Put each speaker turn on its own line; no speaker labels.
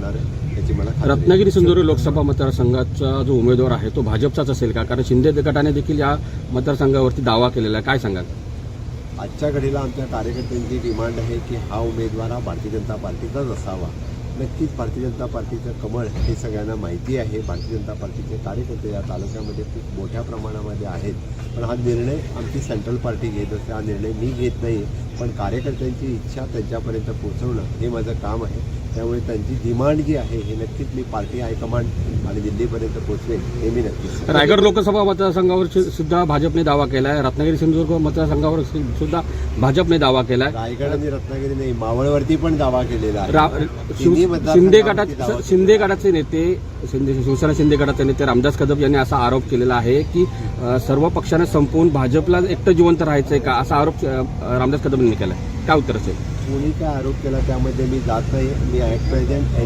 होणार आहे याची मला.
रत्नागिरी सिंधुदुर्ग लोकसभा मतदारसंघाचा जो उमेदवार आहे तो भाजपचाच असेल का? कारण शिंदे गटाने देखील या मतदारसंघावरती दावा केलेला आहे. काय सांगाल?
आजच्या घडीला आमच्या कार्यकर्त्यांची डिमांड आहे की हा उमेदवार हा भारतीय जनता पार्टीचाच असावा. नक्कीच भारतीय जनता पार्टीचं कमळ हे सगळ्यांना माहिती आहे. भारतीय जनता पार्टीचे कार्यकर्ते या तालुक्यामध्ये खूप मोठ्या प्रमाणामध्ये आहेत. पण हा निर्णय आमची सेंट्रल पार्टी घेत असते. हा निर्णय मी घेत नाही. पण कार्यकर्त्यांची इच्छा त्यांच्यापर्यंत पोहोचवणं हे माझं काम आहे. त्यामुळे त्यांची डिमांड जी आहे हे नक्कीच मी पार्टी हायकमांड आणि दिल्लीपर्यंत पोहोचवेन हे मी नक्कीच सांगेन.
रायगड लोकसभा मतदारसंघावर सुद्धा भाजपने दावा केला आहे रत्नागिरी सिंधुदुर्ग मतदारसंघावर सुद्धा भाजपने दावा केला आहे
रायगड आणि रत्नागिरी नाही मावळवरती पण दावा केलेला
शिंदे
केलेला
शिंदे गटाचे नेते शिंदे शिवसेना शिंदे गटाचे नेते रामदास कदम यांनी असा आरोप केलेला आहे की सर्व पक्षांना संपवून भाजपला एकटं जिवंत राहायचंय का? असा आरोप रामदास कदम यांनी केला काय उत्तर असेल?
कोणी काय आरोप केला त्यामध्ये मी जात नाही मी ॲट प्रेझेंट